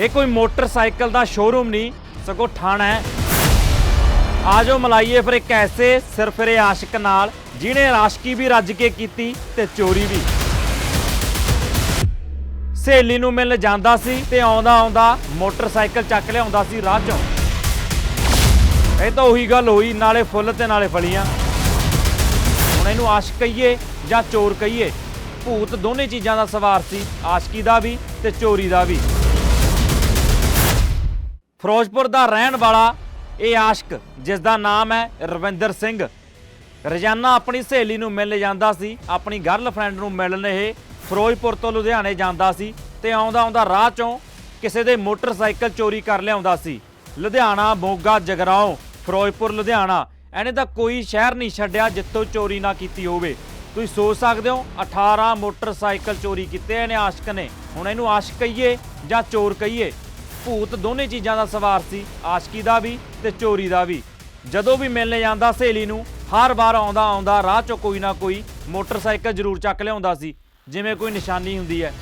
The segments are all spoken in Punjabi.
ਇਹ ਕੋਈ ਮੋਟਰਸਾਈਕਲ ਦਾ ਸ਼ੋਰੂਮ ਨਹੀਂ, ਸਗੋਂ ਠਾਣਾ ਹੈ। ਆਜੋ ਮਲਾਈਏ ਫਿਰ ਇੱਕ ਐਸੇ ਸਿਰਫਰੇ ਆਸ਼ਿਕ ਨਾਲ, ਜਿਹਨੇ ਆਸ਼ਕੀ ਵੀ ਰੱਜ ਕੇ ਕੀਤੀ ਤੇ ਚੋਰੀ ਵੀ। ਸਹੇਲੀ ਨੂੰ ਮਿਲਣ ਜਾਂਦਾ ਸੀ ਤੇ ਆਉਂਦਾ ਆਉਂਦਾ ਮੋਟਰਸਾਈਕਲ ਚੱਕ ਲਿਆਉਂਦਾ ਸੀ ਰਾਹ ਚੋਂ। ਇਹ ਤਾਂ ਉਹੀ ਗੱਲ ਹੋਈ, ਨਾਲੇ ਫੁੱਲ ਤੇ ਨਾਲੇ ਫਲੀਆਂ। ਹੁਣ ਇਹਨੂੰ ਆਸ਼ਕ ਕਹੀਏ ਜਾਂ ਚੋਰ ਕਹੀਏ? ਭੂਤ ਦੋਨੇ ਚੀਜ਼ਾਂ ਦਾ ਸਵਾਰ ਸੀ, ਆਸ਼ਕੀ ਦਾ ਵੀ ਤੇ ਚੋਰੀ ਦਾ ਵੀ। ਫਿਰੋਜ਼ਪੁਰ ਦਾ ਰਹਿਣ ਵਾਲਾ ਇਹ ਆਸ਼ਕ, ਜਿਸ ਦਾ ਨਾਮ ਹੈ ਰਵਿੰਦਰ ਸਿੰਘ। ਰੋਜ਼ਾਨਾ ਆਪਣੀ ਸਹੇਲੀ ਨੂੰ ਮਿਲਣ ਜਾਂਦਾ ਸੀ, ਆਪਣੀ ਗਰਲਫ੍ਰੈਂਡ ਨੂੰ ਮਿਲਣ ਇਹ ਫਿਰੋਜ਼ਪੁਰ ਤੋਂ ਲੁਧਿਆਣੇ ਜਾਂਦਾ ਸੀ ਤੇ ਆਉਂਦਾ ਆਉਂਦਾ ਰਾਹ ਚੋਂ ਕਿਸੇ ਦੇ ਮੋਟਰਸਾਈਕਲ ਚੋਰੀ ਕਰ ਲਿਆਉਂਦਾ ਸੀ। ਲੁਧਿਆਣਾ, ਮੋਗਾ, ਜਗਰਾਉਂ, ਫਿਰੋਜ਼ਪੁਰ, ਲੁਧਿਆਣਾ, ਇਹਨੇ ਤਾਂ ਕੋਈ ਸ਼ਹਿਰ ਨਹੀਂ ਛੱਡਿਆ ਜਿੱਥੋਂ ਚੋਰੀ ਨਾ ਕੀਤੀ ਹੋਵੇ। ਤੁਸੀਂ ਸੋਚ ਸਕਦੇ ਹੋ 18 ਮੋਟਰਸਾਈਕਲ ਚੋਰੀ ਕੀਤੇ ਇਹਨੇ ਆਸ਼ਕ ਨੇ। ਹੁਣ ਇਹਨੂੰ ਆਸ਼ਕ ਕਹੀਏ ਜਾਂ ਚੋਰ ਕਹੀਏ? ਭੂਤ ਦੋਨੇ ਚੀਜ਼ਾਂ ਦਾ ਸਵਾਰ ਸੀ, ਆਸ਼ਕੀ ਦਾ ਵੀ ਤੇ ਚੋਰੀ ਦਾ ਵੀ। ਜਦੋਂ ਵੀ ਮਿਲਣ ਜਾਂਦਾ ਸਹੇਲੀ ਨੂੰ, ਹਰ ਵਾਰ ਆਉਂਦਾ ਆਉਂਦਾ ਰਾਹ ਚੋਂ ਕੋਈ ਨਾ ਕੋਈ ਮੋਟਰਸਾਈਕਲ ਜ਼ਰੂਰ ਚੱਕ ਲਿਆਉਂਦਾ ਸੀ, ਜਿਵੇਂ ਕੋਈ ਨਿਸ਼ਾਨੀ ਹੁੰਦੀ ਹੈ।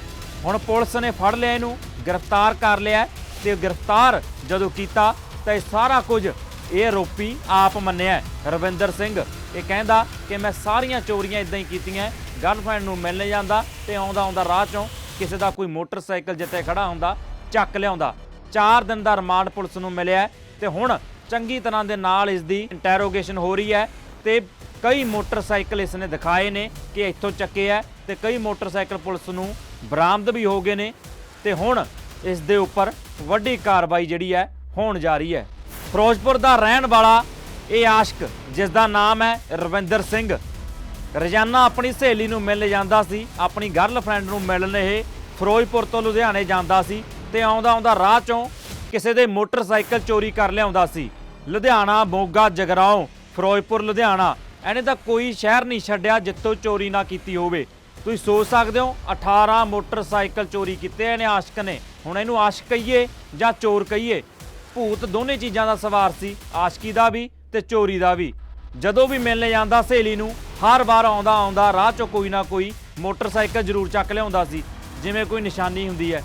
ਹੁਣ ਪੁਲਿਸ ਨੇ ਫੜ ਲਿਆ ਇਹਨੂੰ, ਗ੍ਰਿਫਤਾਰ ਕਰ ਲਿਆ ਤੇ ਗ੍ਰਿਫਤਾਰ ਜਦੋਂ ਕੀਤਾ ਤਾਂ ਇਹ ਸਾਰਾ ਕੁਝ ਇਹ ਆਰੋਪੀ ਆਪ ਮੰਨਿਆ ਰਵਿੰਦਰ ਸਿੰਘ, ਇਹ ਕਹਿੰਦਾ ਕਿ ਮੈਂ ਸਾਰੀਆਂ ਚੋਰੀਆਂ ਇਦਾਂ ਹੀ ਕੀਤੀਆਂ ਗਰਲਫ੍ਰੈਂਡ ਨੂੰ ਮਿਲਣ ਜਾਂਦਾ ਤੇ ਆਉਂਦਾ ਆਉਂਦਾ ਰਾਹ ਚੋਂ ਕਿਸੇ ਦਾ ਕੋਈ ਮੋਟਰਸਾਈਕਲ ਜਿੱਥੇ ਖੜਾ ਹੁੰਦਾ, ਚੱਕ ਲਿਆਉਂਦਾ। 4 ਦਿਨ ਦਾ ਰਿਮਾਂਡ ਪੁਲਿਸ ਨੂੰ ਮਿਲਿਆ ਹੈ ਤੇ ਹੁਣ ਚੰਗੀ ਤਰ੍ਹਾਂ ਦੇ ਨਾਲ ਇਸ ਦੀ ਇੰਟਰੋਗੇਸ਼ਨ ਹੋ ਰਹੀ ਹੈ ਤੇ ਕਈ ਮੋਟਰਸਾਈਕਲ ਇਸ ਨੇ ਦਿਖਾਏ ਨੇ ਕਿ ਇੱਥੋਂ ਚੱਕੇ ਹੈ ਤੇ ਕਈ ਮੋਟਰਸਾਈਕਲ ਪੁਲਿਸ ਨੂੰ ਬਰਾਮਦ ਵੀ ਹੋ ਗਏ ਨੇ ਤੇ ਹੁਣ ਇਸ ਦੇ ਉੱਪਰ ਵੱਡੀ ਕਾਰਵਾਈ ਜਿਹੜੀ ਹੈ ਹੋਣ ਜਾ ਰਹੀ ਹੈ। ਫਿਰੋਜ਼ਪੁਰ ਦਾ ਰਹਿਣ ਵਾਲਾ ਇਹ ਆਸ਼ਕ, ਜਿਸ ਦਾ ਨਾਮ ਹੈ ਰਵਿੰਦਰ ਸਿੰਘ। ਰੋਜ਼ਾਨਾ ਆਪਣੀ ਸਹੇਲੀ ਨੂੰ ਮਿਲਣ ਜਾਂਦਾ ਸੀ, ਆਪਣੀ ਗਰਲਫ੍ਰੈਂਡ ਨੂੰ ਮਿਲਣ ਇਹ ਫਿਰੋਜ਼ਪੁਰ ਤੋਂ ਲੁਧਿਆਣੇ ਜਾਂਦਾ ਸੀ। ਤੇ ਆਉਂਦਾ ਆਉਂਦਾ ਰਾਹ ਚੋਂ ਕਿਸੇ ਦੇ ਮੋਟਰਸਾਈਕਲ ਚੋਰੀ ਕਰ ਲਿਆਉਂਦਾ ਸੀ। ਲੁਧਿਆਣਾ, ਮੋਗਾ, ਜਗਰਾਉਂ, ਫਿਰੋਜ਼ਪੁਰ, ਲੁਧਿਆਣਾ ਇਹਨੇ ਤਾਂ ਕੋਈ ਸ਼ਹਿਰ ਨਹੀਂ ਛੱਡਿਆ ਜਿੱਥੋਂ ਚੋਰੀ ਨਾ ਕੀਤੀ ਹੋਵੇ। ਤੁਸੀਂ ਸੋਚ ਸਕਦੇ ਹੋ 18 ਮੋਟਰਸਾਈਕਲ ਚੋਰੀ ਕੀਤੇ ਇਹਨੇ ਆਸ਼ਕ ਨੇ। ਹੁਣ ਇਹਨੂੰ ਆਸ਼ਕ ਕਹੀਏ ਜਾਂ ਚੋਰ ਕਹੀਏ? ਭੂਤ ਦੋਨੇ ਚੀਜ਼ਾਂ ਦਾ ਸਵਾਰ ਸੀ, ਆਸ਼ਕੀ ਦਾ ਵੀ ਤੇ ਚੋਰੀ ਦਾ ਵੀ। ਜਦੋਂ ਵੀ ਮਿਲਣ ਜਾਂਦਾ ਸਹੇਲੀ ਨੂੰ, ਹਰ ਵਾਰ ਆਉਂਦਾ ਆਉਂਦਾ ਰਾਹ ਚੋਂ ਕੋਈ ਨਾ ਕੋਈ ਮੋਟਰਸਾਈਕਲ ਜ਼ਰੂਰ ਚੱਕ ਲਿਆਉਂਦਾ ਸੀ, ਜਿਵੇਂ ਕੋਈ ਨਿਸ਼ਾਨੀ ਹੁੰਦੀ ਹੈ।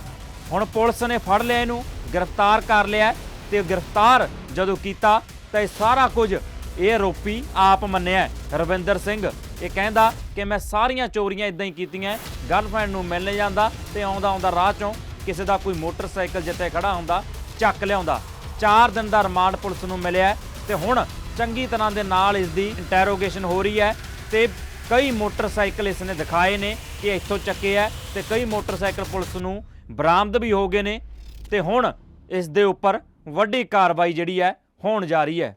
ਹੁਣ ਪੁਲਿਸ ਨੇ ਫੜ ਲਿਆ ਇਹਨੂੰ, ਗ੍ਰਿਫਤਾਰ ਕਰ ਲਿਆ ਤੇ ਗ੍ਰਿਫਤਾਰ ਜਦੋਂ ਕੀਤਾ ਤਾਂ ਇਹ ਸਾਰਾ ਕੁਝ ਇਹ ਆਰੋਪੀ ਆਪ ਮੰਨਿਆ ਰਵਿੰਦਰ ਸਿੰਘ, ਇਹ ਕਹਿੰਦਾ ਕਿ ਮੈਂ ਸਾਰੀਆਂ ਚੋਰੀਆਂ ਇਦਾਂ ਹੀ ਕੀਤੀਆਂ ਗਰਲਫ੍ਰੈਂਡ ਨੂੰ ਮਿਲਣ ਜਾਂਦਾ ਤੇ ਆਉਂਦਾ ਆਉਂਦਾ ਰਾਹ ਚੋਂ ਕਿਸੇ ਦਾ ਕੋਈ ਮੋਟਰਸਾਈਕਲ ਜਿੱਥੇ ਖੜਾ ਹੁੰਦਾ ਚੱਕ ਲਿਆਉਂਦਾ। 4 ਦਿਨ ਦਾ ਰਿਮਾਂਡ ਪੁਲਿਸ ਨੂੰ ਮਿਲਿਆ ਹੈ ਤੇ ਹੁਣ ਚੰਗੀ ਤਰ੍ਹਾਂ ਦੇ ਨਾਲ ਇਸ ਦੀ ਇੰਟਰੋਗੇਸ਼ਨ ਹੋ ਰਹੀ ਹੈ ਤੇ ਕਈ ਮੋਟਰਸਾਈਕਲ ਇਸ ਨੇ ਦਿਖਾਏ ਨੇ ਕਿ ਇੱਥੋਂ ਚੱਕੇ ਹੈ ਤੇ ਕਈ ਮੋਟਰਸਾਈਕਲ ਪੁਲਿਸ ਨੂੰ ਬਰਾਮਦ ਵੀ ਹੋ ਗਏ ਨੇ ਤੇ ਹੁਣ ਇਸ ਦੇ ਉੱਪਰ ਵੱਡੀ ਕਾਰਵਾਈ ਜਿਹੜੀ ਹੈ ਹੋਣ ਜਾ ਰਹੀ ਹੈ।